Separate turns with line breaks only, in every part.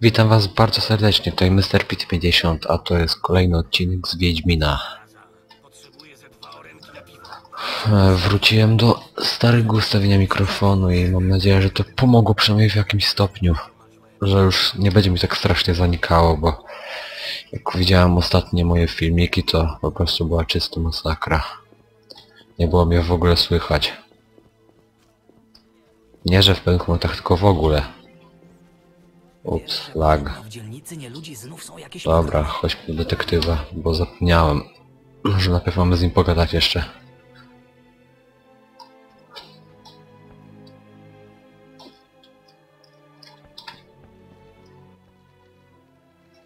Witam was bardzo serdecznie, tutaj Mr. Pit 50, a to jest kolejny odcinek z Wiedźmina. Wróciłem do starego ustawienia mikrofonu i mam nadzieję, że to pomogło przynajmniej w jakimś stopniu. Że już nie będzie mi tak strasznie zanikało, bo jak widziałem ostatnie moje filmiki, to po prostu była czysta masakra. Nie było mnie w ogóle słychać. Nie, że w pewnych momentach, tylko w ogóle. Ups, lag. Dobra, chodźmy do detektywa, bo zapomniałem, że najpierw mamy z nim pogadać jeszcze.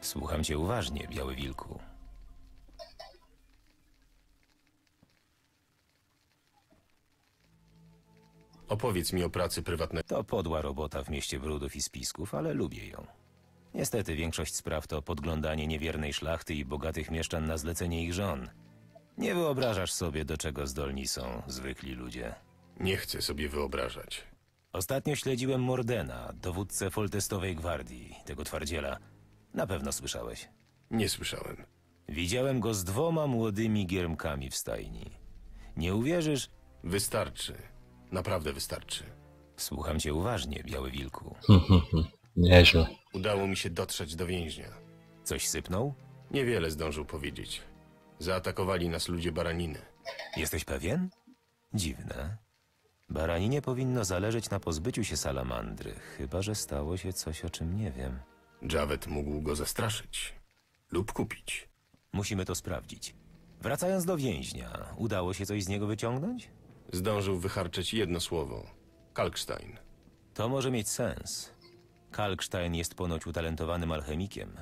Słucham cię uważnie, Biały Wilku.
Opowiedz mi o pracy prywatnej.
To podła robota w mieście brudów i spisków, ale lubię ją. Niestety większość spraw to podglądanie niewiernej szlachty i bogatych mieszczan na zlecenie ich żon. Nie wyobrażasz sobie, do czego zdolni są zwykli ludzie.
Nie chcę sobie wyobrażać.
Ostatnio śledziłem Mordena, dowódcę Foltestowej Gwardii, tego twardziela. Na pewno słyszałeś.
Nie słyszałem.
Widziałem go z dwoma młodymi giermkami w stajni. Nie uwierzysz?
Wystarczy. Naprawdę wystarczy.
Słucham cię uważnie, Biały Wilku.
Nieźle.
Udało mi się dotrzeć do więźnia.
Coś sypnął?
Niewiele zdążył powiedzieć. Zaatakowali nas ludzie baraniny.
Jesteś pewien? Dziwne. Baraninie powinno zależeć na pozbyciu się salamandry, chyba że stało się coś, o czym nie wiem.
Javet mógł go zastraszyć. Lub kupić.
Musimy to sprawdzić. Wracając do więźnia, udało się coś z niego wyciągnąć?
Zdążył wycharczyć jedno słowo. Kalkstein.
To może mieć sens. Kalkstein jest ponoć utalentowanym alchemikiem.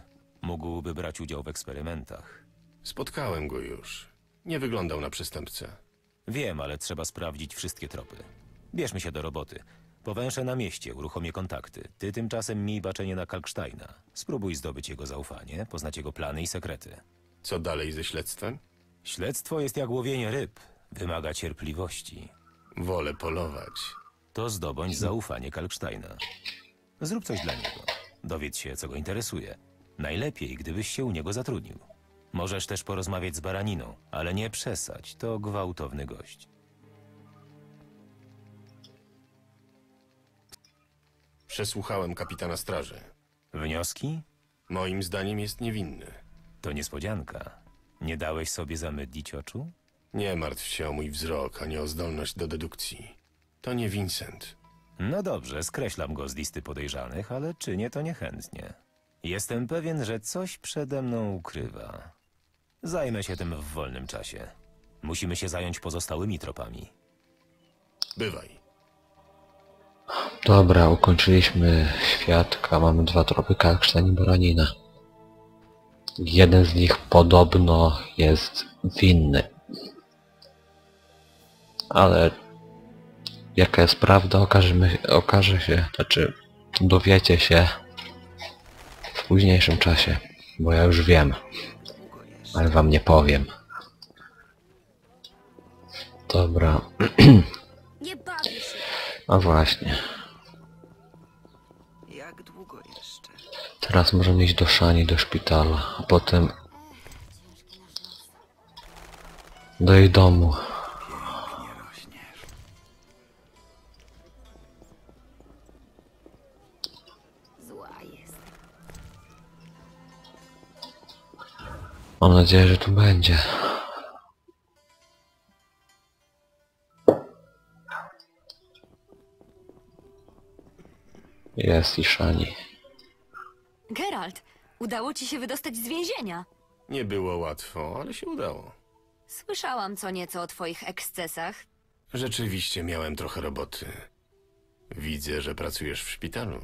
Mógłby brać udział w eksperymentach.
Spotkałem go już. Nie wyglądał na przestępcę.
Wiem, ale trzeba sprawdzić wszystkie tropy. Bierzmy się do roboty. Powęszę na mieście, uruchomię kontakty. Ty tymczasem miej baczenie na Kalksteina. Spróbuj zdobyć jego zaufanie, poznać jego plany i sekrety.
Co dalej ze śledztwem?
Śledztwo jest jak łowienie ryb. Wymaga cierpliwości.
Wolę polować.
To zdobądź zaufanie Kalksteina. Zrób coś dla niego. Dowiedz się, co go interesuje. Najlepiej, gdybyś się u niego zatrudnił. Możesz też porozmawiać z Baraniną, ale nie przesadź, to gwałtowny gość.
Przesłuchałem kapitana straży.
Wnioski?
Moim zdaniem jest niewinny.
To niespodzianka. Nie dałeś sobie zamydlić oczu?
Nie martw się o mój wzrok, ani o zdolność do dedukcji. To nie Vincent.
No dobrze, skreślam go z listy podejrzanych, ale czynię to niechętnie. Jestem pewien, że coś przede mną ukrywa. Zajmę się tym w wolnym czasie. Musimy się zająć pozostałymi tropami.
Bywaj.
Dobra, ukończyliśmy świadka, mamy dwa tropy Kalksztejn i Baranina. Jeden z nich podobno jest winny. Ale jaka jest prawda, okażemy, okaże się, znaczy dowiecie się w późniejszym czasie, bo ja już wiem, ale wam nie powiem. Dobra,
Nie bawię się.
a właśnie.
Jak długo jeszcze?
Teraz możemy iść do Szani, do szpitala, a potem do jej domu. Mam nadzieję, że tu będzie. Jest i Szani.
Geralt, udało ci się wydostać z więzienia.
Nie było łatwo, ale się udało.
Słyszałam co nieco o twoich ekscesach.
Rzeczywiście miałem trochę roboty. Widzę, że pracujesz w szpitalu.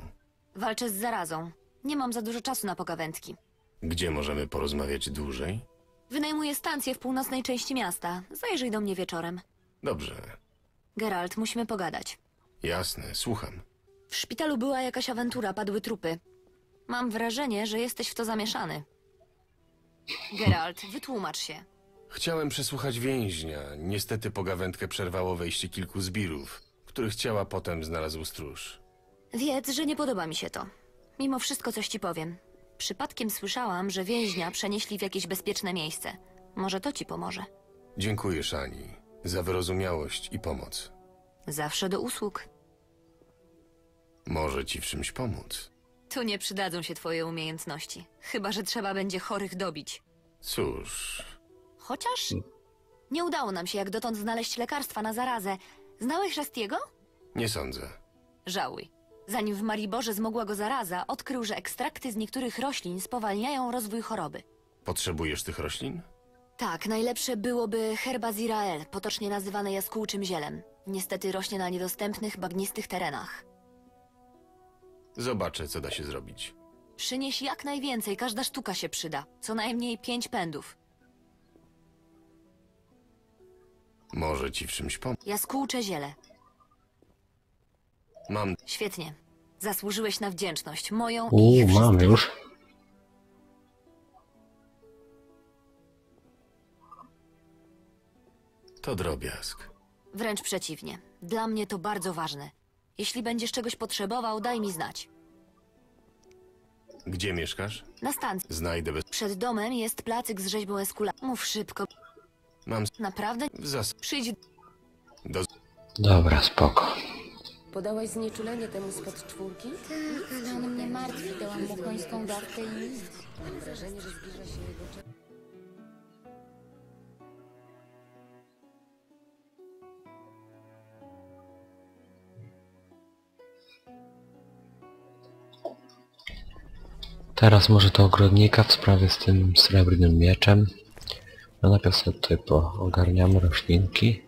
Walczę z zarazą. Nie mam za dużo czasu na pogawędki.
Gdzie możemy porozmawiać dłużej?
Wynajmuję stację w północnej części miasta. Zajrzyj do mnie wieczorem.
Dobrze.
Geralt, musimy pogadać.
Jasne, słucham.
W szpitalu była jakaś awantura, padły trupy. Mam wrażenie, że jesteś w to zamieszany. Geralt, wytłumacz się.
Chciałem przesłuchać więźnia. Niestety pogawędkę przerwało wejście kilku zbirów, których ciała potem znalazł stróż.
Wiedz, że nie podoba mi się to. Mimo wszystko coś ci powiem. Przypadkiem słyszałam, że więźnia przenieśli w jakieś bezpieczne miejsce. Może to ci pomoże.
Dziękuję, Szani, za wyrozumiałość i pomoc.
Zawsze do usług.
Może ci w czymś pomóc.
Tu nie przydadzą się twoje umiejętności. Chyba, że trzeba będzie chorych dobić.
Cóż,
Chociaż nie udało nam się jak dotąd znaleźć lekarstwa na zarazę. Znałeś Restiego?
nie sądzę.
Żałuj. Zanim w Mariborze zmogła go zaraza, odkrył, że ekstrakty z niektórych roślin spowalniają rozwój choroby.
Potrzebujesz tych roślin?
Tak, najlepsze byłoby herba zirael, potocznie nazywane jaskółczym zielem. Niestety rośnie na niedostępnych, bagnistych terenach.
Zobaczę, co da się zrobić.
Przynieś jak najwięcej, każda sztuka się przyda. Co najmniej pięć pędów.
Może ci w czymś pomóc.
Jaskółcze ziele.
Mam
Świetnie. Zasłużyłeś na wdzięczność, moją i
Uuu,
ich
mam
wszystkich.
już.
to drobiazg.
Wręcz przeciwnie. Dla mnie to bardzo ważne. Jeśli będziesz czegoś potrzebował, daj mi znać.
Gdzie mieszkasz?
Na stacji.
Znajdę bez...
Przed domem jest placyk z rzeźbą Eskula. Mów szybko.
Mam
Naprawdę?
zas...
Przyjdź.
Do...
Dobra, spoko.
Podałaś znieczulenie temu spod czwórki?
Tak, ale on mnie martwi. Dałam mu końską dawkę i nic.
Mam wrażenie, że zbliża się jego czas.
Teraz może to ogrodnika w sprawie z tym srebrnym mieczem. No najpierw sobie tutaj poogarniamy roślinki.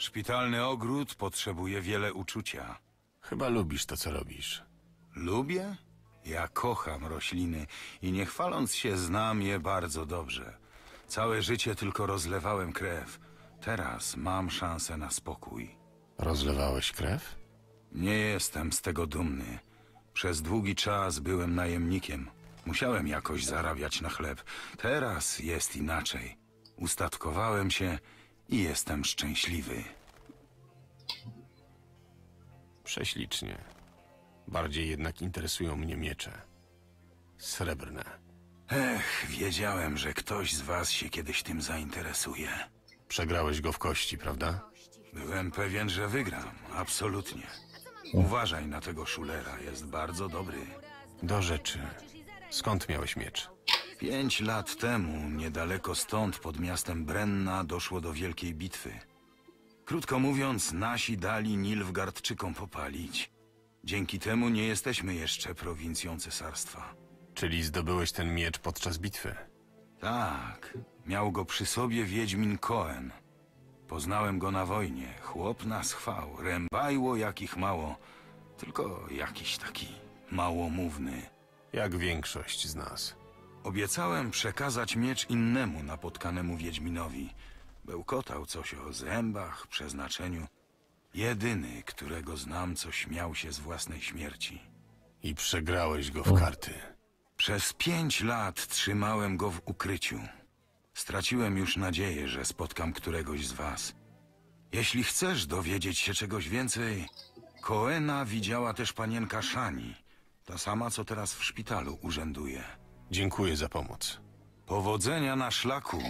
Szpitalny ogród potrzebuje wiele uczucia.
Chyba lubisz to, co robisz.
Lubię? Ja kocham rośliny i nie chwaląc się znam je bardzo dobrze. Całe życie tylko rozlewałem krew. Teraz mam szansę na spokój.
Rozlewałeś krew?
Nie jestem z tego dumny. Przez długi czas byłem najemnikiem. Musiałem jakoś zarabiać na chleb. Teraz jest inaczej. Ustatkowałem się i jestem szczęśliwy.
Prześlicznie. Bardziej jednak interesują mnie miecze. Srebrne.
Ech, wiedziałem, że ktoś z was się kiedyś tym zainteresuje.
Przegrałeś go w kości, prawda?
Byłem pewien, że wygram. Absolutnie. Uważaj na tego szulera, jest bardzo dobry.
Do rzeczy. Skąd miałeś miecz?
Pięć lat temu, niedaleko stąd, pod miastem Brenna, doszło do wielkiej bitwy. Krótko mówiąc, nasi dali Nilfgardczykom popalić. Dzięki temu nie jesteśmy jeszcze prowincją cesarstwa.
Czyli zdobyłeś ten miecz podczas bitwy?
Tak, miał go przy sobie Wiedźmin Koen. Poznałem go na wojnie. Chłop nas chwał. Rębajło jakich mało. Tylko jakiś taki małomówny.
Jak większość z nas.
Obiecałem przekazać miecz innemu napotkanemu Wiedźminowi. Bełkotał coś o zębach, przeznaczeniu. Jedyny, którego znam, co śmiał się z własnej śmierci.
I przegrałeś go w karty.
Przez pięć lat trzymałem go w ukryciu. Straciłem już nadzieję, że spotkam któregoś z was. Jeśli chcesz dowiedzieć się czegoś więcej, Koena widziała też panienka Szani, ta sama, co teraz w szpitalu urzęduje.
Dziękuję za pomoc.
Powodzenia na szlaku.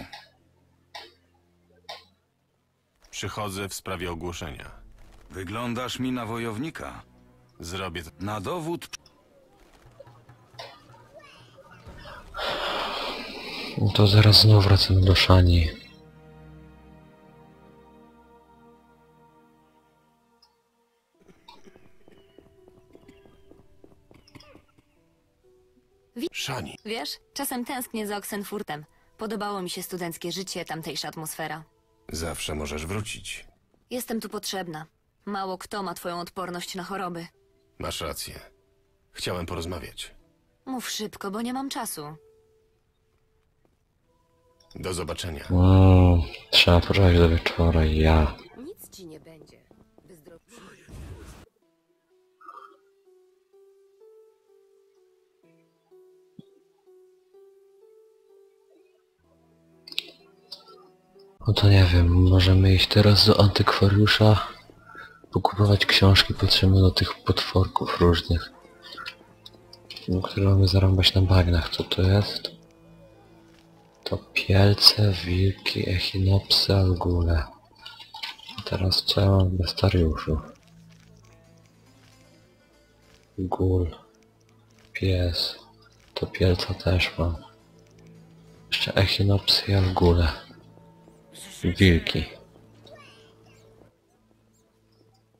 Przychodzę w sprawie ogłoszenia.
Wyglądasz mi na wojownika.
Zrobię to.
Na dowód
No to zaraz znowu wracamy do Szani.
Szani,
Wiesz, czasem tęsknię za Oxenfurtem. Podobało mi się studenckie życie, tamtejsza atmosfera.
zawsze możesz wrócić.
Jestem tu potrzebna. Mało kto ma twoją odporność na choroby.
Masz rację. Chciałem porozmawiać.
Mów szybko, bo nie mam czasu.
Do zobaczenia.
Mm, trzeba poczekać do wieczora i ja. No to nie wiem, możemy iść teraz do antykwariusza pokupować książki potrzebne do tych potworków różnych. Które mamy zarąbać na bagnach. Co to jest? To pielce, wilki, echinopsy, algule. Teraz co ja mam w bestariuszu? Gul. Pies. To pielca też mam. Jeszcze echinopsy i algule. Wilki.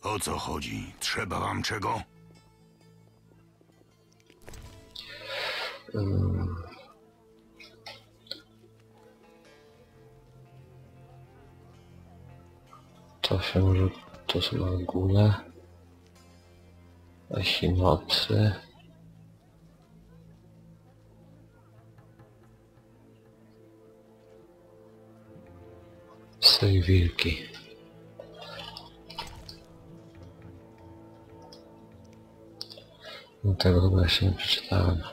O co chodzi? Trzeba wam czego?
To się może... To są algule. Echinopsy. I wilki. No tego chyba jeszcze nie przeczytałem.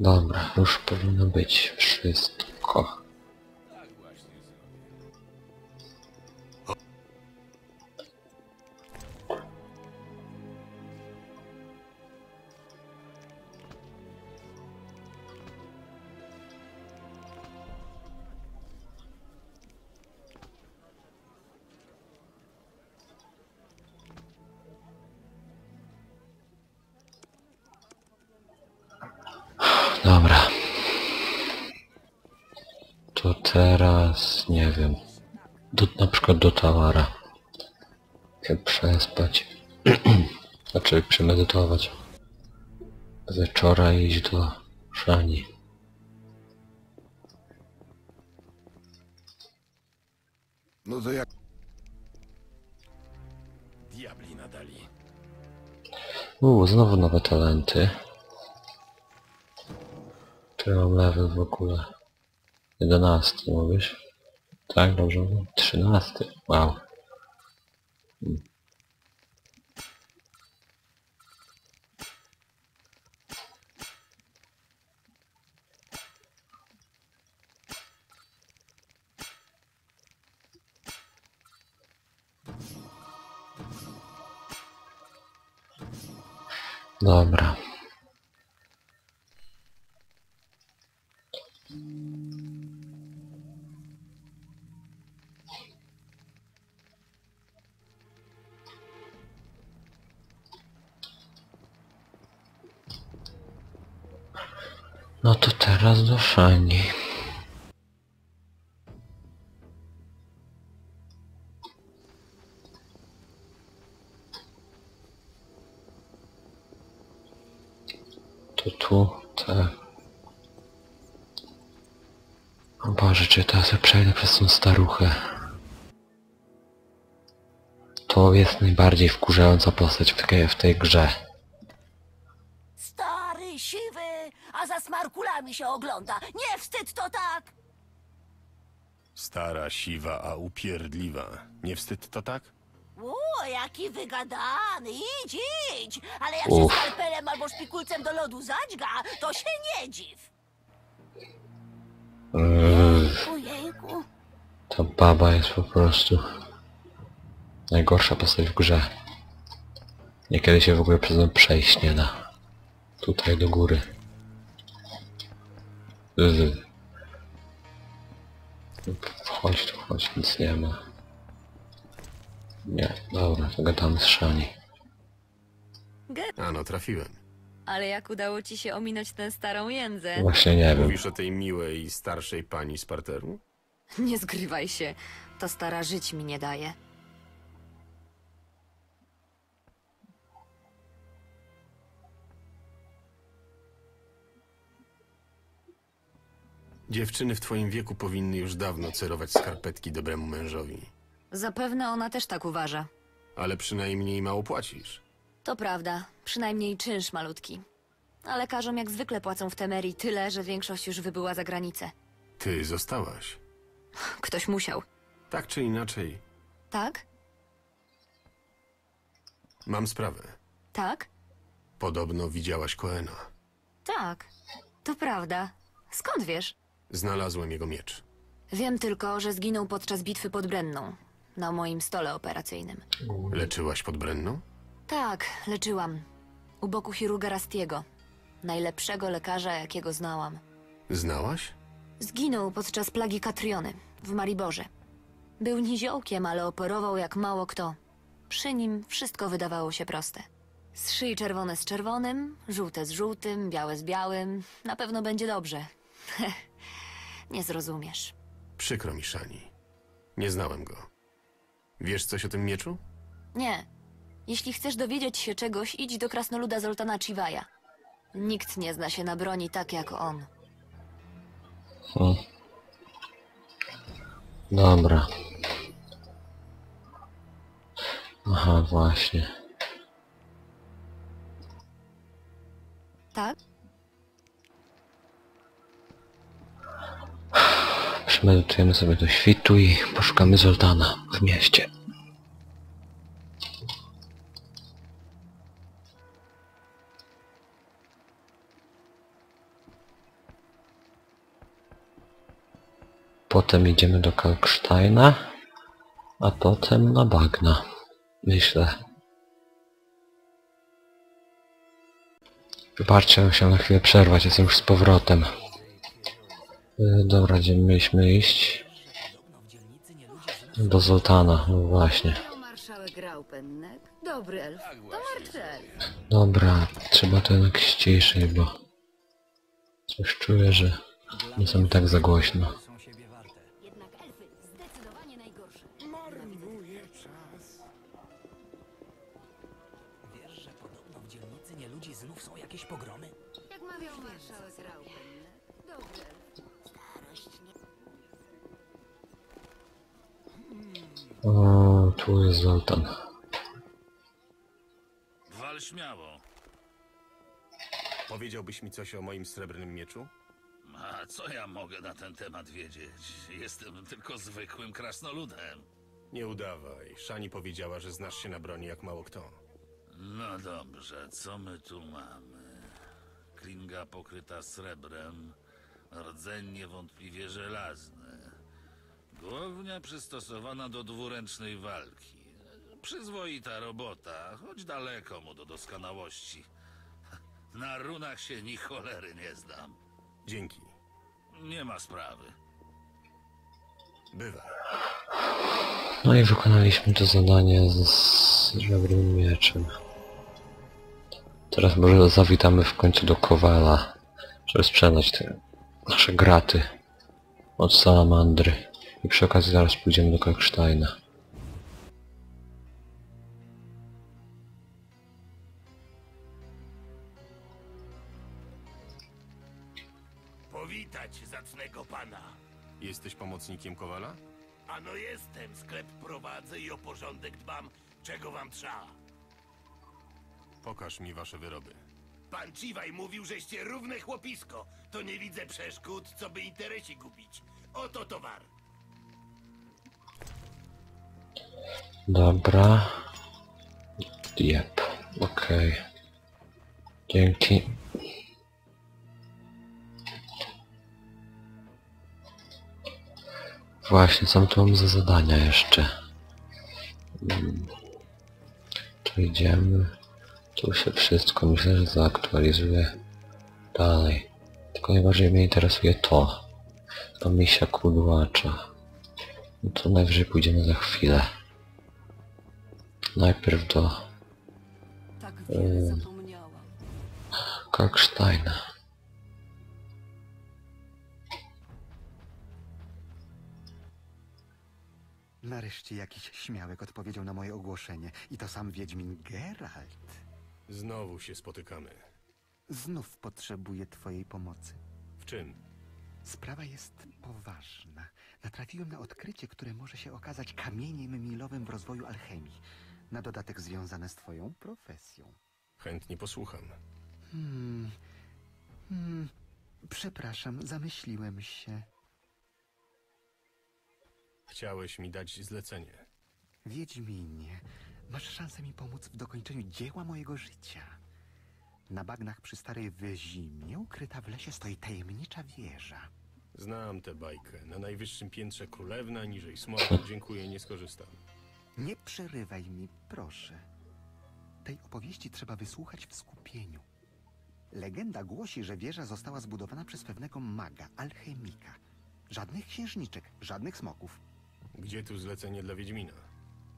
Dobra, już powinno być wszystko. Teraz nie wiem. Do, na przykład do towara. Się przespać. znaczy przemedytować. Wieczora iść do Szani.
No to jak... Diabli nadali.
Uuu, znowu nowe talenty. Który mam level w ogóle? 11 mówisz? Tak, dobrze? 13. Wow. Dobra. Szani. To tu, tak. O Boże, czy teraz ja przejdę przez tą staruchę? To jest najbardziej wkurzająca postać w tej, w tej grze.
Stary, siwy, a za smarkulami się ogląda. Nie wstyd to tak!
Stara, siwa, a upierdliwa. Nie wstyd to tak?
O, jaki wygadany, idź, idź! Ale jak
Uff.
się skalpelem albo szpikulcem do lodu zadźga, to się nie dziw.
Eee,
Ojejku,
ta baba jest po prostu najgorsza postać w grze. Niekiedy się w ogóle przez nią przejść nie da. Tutaj do góry. Z. Wchodź tu, chodź, nic nie ma. Nie, dobra, to gadamy z Szani.
A no, trafiłem.
Ale jak udało ci się ominąć tę starą jędzę?
Właśnie nie wiem.
Mówisz o tej miłej, starszej pani z parteru?
Nie zgrywaj się. Ta stara żyć mi nie daje.
Dziewczyny w twoim wieku powinny już dawno cerować skarpetki dobremu mężowi.
Zapewne ona też tak uważa.
Ale przynajmniej mało płacisz.
To prawda, przynajmniej czynsz malutki. A lekarzom jak zwykle płacą w Temerii tyle, że większość już wybyła za granicę.
Ty zostałaś.
Ktoś musiał.
Tak czy inaczej,
Tak?
mam sprawę.
Tak?
Podobno widziałaś Koena.
Tak, to prawda. Skąd wiesz?
Znalazłem jego miecz.
Wiem tylko, że zginął podczas bitwy pod Brenną. Na moim stole operacyjnym.
Leczyłaś pod Brenną?
Tak, leczyłam. U boku chirurga Rastiego. Najlepszego lekarza, jakiego znałam.
Znałaś?
Zginął podczas plagi Katriony w Mariborze. Był niziołkiem, ale operował jak mało kto. Przy nim wszystko wydawało się proste. Z szyi czerwone z czerwonym, żółte z żółtym, białe z białym. Na pewno będzie dobrze. Nie zrozumiesz.
Przykro mi, Szani. Nie znałem go. Wiesz coś o tym mieczu?
Nie. Jeśli chcesz dowiedzieć się czegoś, idź do krasnoluda Zoltana Chivaja. Nikt nie zna się na broni tak jak on.
Hmm. Dobra. Aha, właśnie. Przemedytujemy sobie do świtu i poszukamy Zoltana w mieście. Potem idziemy do Kalksteina, a potem na bagna. Myślę. Wybaczcie, musiałem na chwilę przerwać, jestem już z powrotem. Y, Dobra, gdzie mieliśmy iść? Do Zoltana, no właśnie.
Marszałek Raupennek, dobry elf, to Marcel.
Dobra, trzeba to jednak ściszyć, bo coś czuję, że nie są tak za głośno. O, tu jest Zoltan.
Wal śmiało.
Powiedziałbyś mi coś o moim srebrnym mieczu?
A co ja mogę na ten temat wiedzieć? Jestem tylko zwykłym krasnoludem.
Nie udawaj. Szani powiedziała, że znasz się na broni jak mało kto.
No dobrze, co my tu mamy? Klinga pokryta srebrem, rdzeń niewątpliwie żelazny. Głownia przystosowana do dwuręcznej walki. Przyzwoita robota, choć daleko mu do doskonałości. Na runach się ni cholery nie znam.
Dzięki.
Nie ma sprawy.
Bywaj.
No i wykonaliśmy to zadanie z srebrnym mieczem. Teraz może zawitamy w końcu do Kowala, żeby sprzedać te nasze graty od salamandry. I przy okazji zaraz pójdziemy do Kalksteina.
Powitać zacnego pana.
Jesteś pomocnikiem Kowala?
Ano jestem, sklep prowadzę i o porządek dbam. Czego wam trzeba?
Pokaż mi wasze wyroby.
Pan Ciwaj mówił, żeście równe chłopisko. To nie widzę przeszkód, co by interesi gubić. Oto towar.
Dobra. Jep, okej. Dzięki. Właśnie, co tu mam za zadania jeszcze? Mm. Tu idziemy. Tu się wszystko myślę, że zaaktualizuje dalej. Tylko najbardziej mnie interesuje to. To misia kudłacza. No to najwyżej pójdziemy za chwilę. Najpierw do
Tak
wiele. Kalksteina.
Nareszcie jakiś śmiałek odpowiedział na moje ogłoszenie. I to sam Wiedźmin Geralt.
Znowu się spotykamy.
Znów potrzebuję twojej pomocy.
W czym?
Sprawa jest poważna. Natrafiłem na odkrycie, które może się okazać kamieniem milowym w rozwoju alchemii. Na dodatek związane z twoją profesją.
Chętnie posłucham.
Hmm. Hmm. Przepraszam, zamyśliłem się.
Chciałeś mi dać zlecenie.
Wiedźminie, masz szansę mi pomóc w dokończeniu dzieła mojego życia. Na bagnach przy Starej Wyzimie, ukryta w lesie, stoi tajemnicza wieża.
Znam tę bajkę. Na najwyższym piętrze królewna, niżej smok. Dziękuję, nie skorzystam.
Nie przerywaj mi, proszę. Tej opowieści trzeba wysłuchać w skupieniu. Legenda głosi, że wieża została zbudowana przez pewnego maga, alchemika. Żadnych księżniczek, żadnych smoków.
Gdzie tu zlecenie dla Wiedźmina?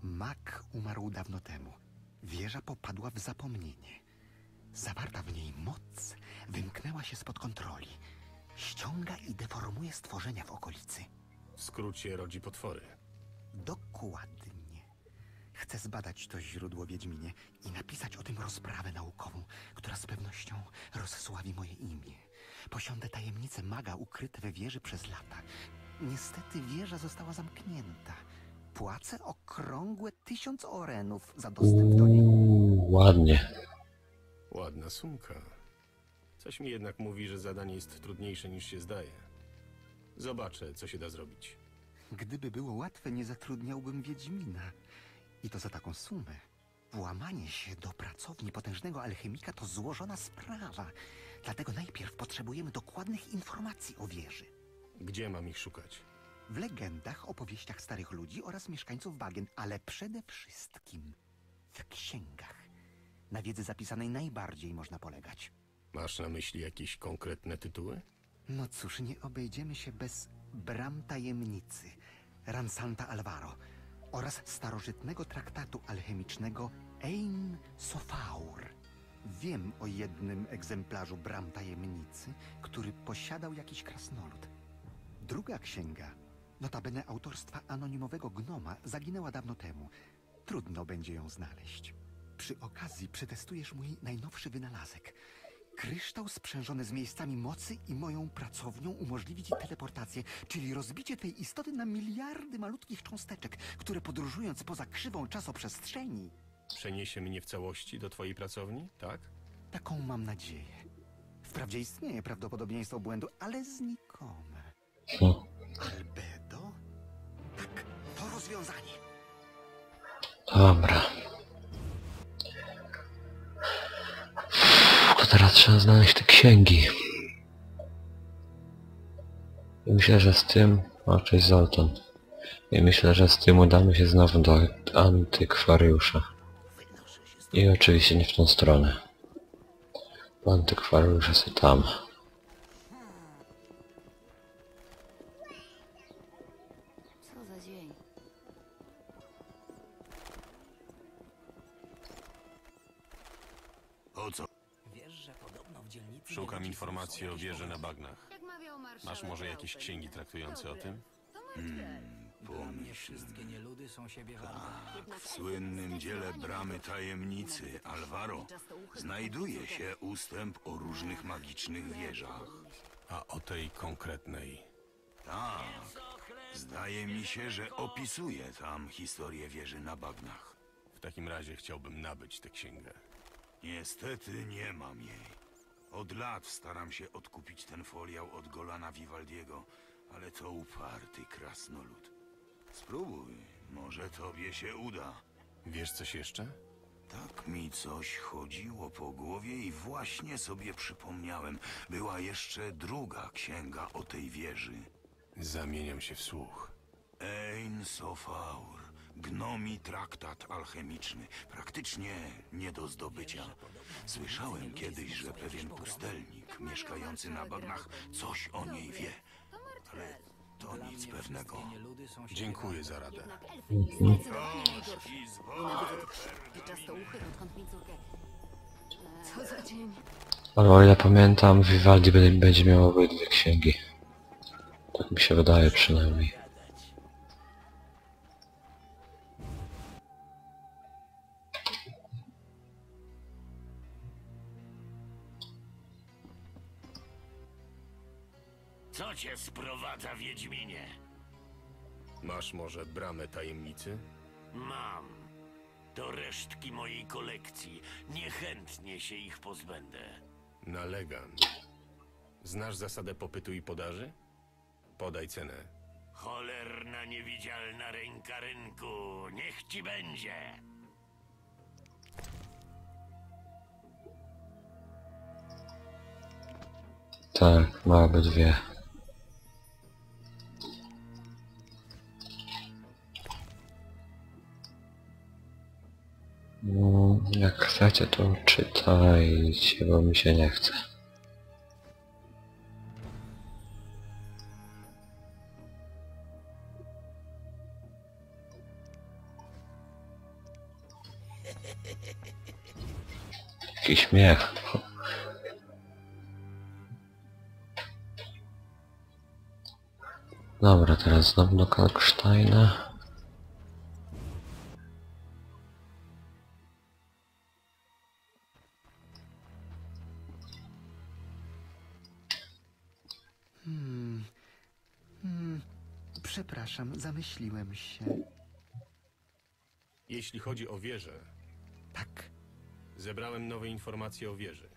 Mag umarł dawno temu. Wieża popadła w zapomnienie. Zawarta w niej moc wymknęła się spod kontroli. Ściąga i deformuje stworzenia w okolicy.
W skrócie rodzi potwory.
Dokładnie. Chcę zbadać to źródło Wiedźminie i napisać o tym rozprawę naukową, która z pewnością rozsławi moje imię. Posiądę tajemnice maga ukryte we wieży przez lata. Niestety wieża została zamknięta. Płacę okrągłe tysiąc orenów za dostęp do niej.
Uuu, ładnie.
Ładna sumka. Coś mi jednak mówi, że zadanie jest trudniejsze niż się zdaje. Zobaczę, co się da zrobić.
Gdyby było łatwe, nie zatrudniałbym Wiedźmina. I to za taką sumę. Włamanie się do pracowni potężnego alchemika to złożona sprawa. Dlatego najpierw potrzebujemy dokładnych informacji o wieży.
Gdzie mam ich szukać?
W legendach, opowieściach starych ludzi oraz mieszkańców bagien, ale przede wszystkim w księgach. Na wiedzy zapisanej najbardziej można polegać.
Masz na myśli jakieś konkretne tytuły?
No cóż, nie obejdziemy się bez Bram Tajemnicy, Ransanta Alvaro oraz starożytnego traktatu alchemicznego Ein Sofaur. Wiem o jednym egzemplarzu Bram Tajemnicy, który posiadał jakiś krasnolud. Druga księga, notabene autorstwa anonimowego gnoma, zaginęła dawno temu. Trudno będzie ją znaleźć. Przy okazji przetestujesz mój najnowszy wynalazek. Kryształ sprzężony z miejscami mocy i moją pracownią umożliwi ci teleportację, czyli rozbicie tej istoty na miliardy malutkich cząsteczek, które podróżując poza krzywą czasoprzestrzeni,
Przeniesie mnie w całości do twojej pracowni, tak?
taką mam nadzieję. Wprawdzie istnieje prawdopodobieństwo błędu, ale znikome. Albedo? Tak, to rozwiązanie.
Dobra. Trzeba znaleźć te księgi. I myślę, że z tym... O, cześć Zoltan. I myślę, że z tym udamy się znowu do antykwariusza. I oczywiście nie w tą stronę. Antykwariusz jest tam.
Szukam informacji o wieży na bagnach.
Jak mawiał marszałek
Masz może jakieś księgi traktujące o tym?
Dla mnie wszystkie nieludy są siebie warte.
W słynnym dziele Bramy Tajemnicy Alvaro znajduje się ustęp o różnych magicznych wieżach.
A o tej konkretnej.
Tak, zdaje mi się, że opisuje tam historię wieży na bagnach.
W takim razie chciałbym nabyć tę księgę.
Niestety nie mam jej. Od lat staram się odkupić ten foliał od Golana Vivaldiego, ale to uparty krasnolud. Spróbuj, może tobie się uda.
Wiesz coś jeszcze?
Tak mi coś chodziło po głowie i właśnie sobie przypomniałem. Była jeszcze druga księga o tej wieży.
Zamieniam się w słuch.
Ein Sofaur. Gnomi traktat alchemiczny. Praktycznie nie do zdobycia. Słyszałem kiedyś, że pewien pustelnik mieszkający na bagnach coś o niej wie. Ale to nic pewnego.
Dziękuję za radę.
Piczastouchych, odkąd mi córkę. Co za dzień.
Ale o ile pamiętam, Vivaldi będzie miał obydwie księgi. Tak mi się wydaje przynajmniej.
Sprowadza, Wiedźminie?
Masz może bramę tajemnicy?
Mam. To resztki mojej kolekcji. Niechętnie się ich pozbędę.
Nalegam. Znasz zasadę popytu i podaży? Podaj cenę.
Cholerna niewidzialna ręka rynku. Niech ci będzie.
Tak, ma obydwie. No, jak chcecie to czytajcie, bo mi się nie chce. Jaki śmiech. Dobra, teraz znowu do.
Przepraszam, zamyśliłem się.
Jeśli chodzi o wieżę,
Tak.
zebrałem nowe informacje o wieży.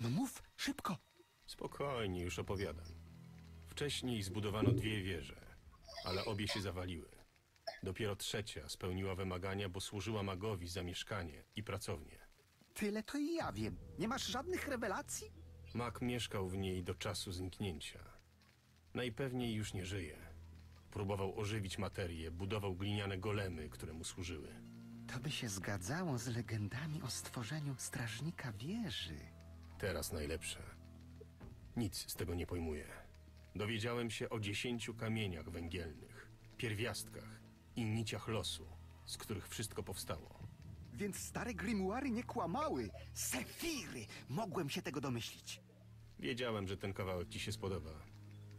No mów, szybko.
Spokojnie, już opowiadam. Wcześniej zbudowano dwie wieże, ale obie się zawaliły. Dopiero trzecia spełniła wymagania, bo służyła magowi za mieszkanie i pracownię.
Tyle to i ja wiem. Nie masz żadnych rewelacji?
Mag mieszkał w niej do czasu zniknięcia. Najpewniej już nie żyje. Próbował ożywić materię, budował gliniane golemy, które mu służyły.
To by się zgadzało z legendami o stworzeniu strażnika wieży.
Teraz najlepsze. Nic z tego nie pojmuję. Dowiedziałem się o dziesięciu kamieniach węgielnych, pierwiastkach i niciach losu, z których wszystko powstało.
Więc stare grimuary nie kłamały. Sefiry! Mogłem się tego domyślić.
Wiedziałem, że ten kawałek ci się spodoba.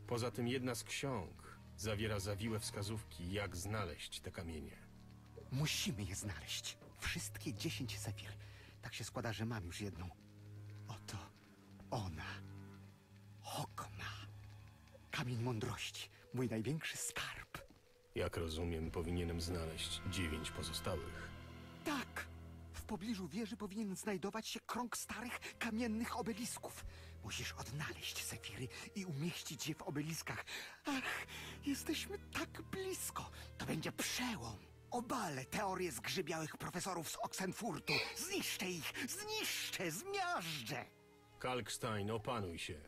Poza tym jedna z ksiąg zawiera zawiłe wskazówki, jak znaleźć te kamienie.
Musimy je znaleźć. Wszystkie dziesięć sefir. Tak się składa, że mam już jedną. Oto ona. Hokma. Kamień mądrości. Mój największy skarb.
Jak rozumiem, powinienem znaleźć dziewięć pozostałych.
Tak! W pobliżu wieży powinien znajdować się krąg starych, kamiennych obelisków. Musisz odnaleźć sefiry i umieścić je w obeliskach. Ach, jesteśmy tak blisko. To będzie przełom. Obalę teorię zgrzybiałych profesorów z Oxenfurtu. Zniszczę ich! Zniszczę! Zmiażdżę!
Kalkstein, opanuj się.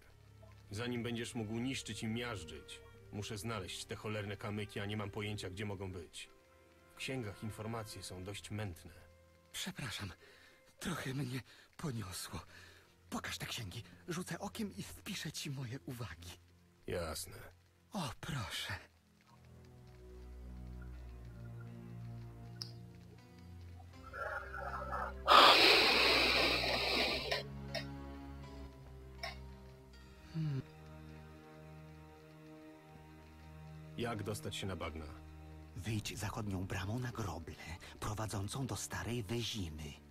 Zanim będziesz mógł niszczyć i miażdżyć, muszę znaleźć te cholerne kamyki, a nie mam pojęcia, gdzie mogą być. W księgach informacje są dość mętne.
Przepraszam, trochę mnie poniosło. Pokaż te księgi. Rzucę okiem i wpiszę ci moje uwagi.
Jasne.
O, proszę.
Jak dostać się na bagna?
Wyjdź zachodnią bramą na groble, prowadzącą do starej Wezimy.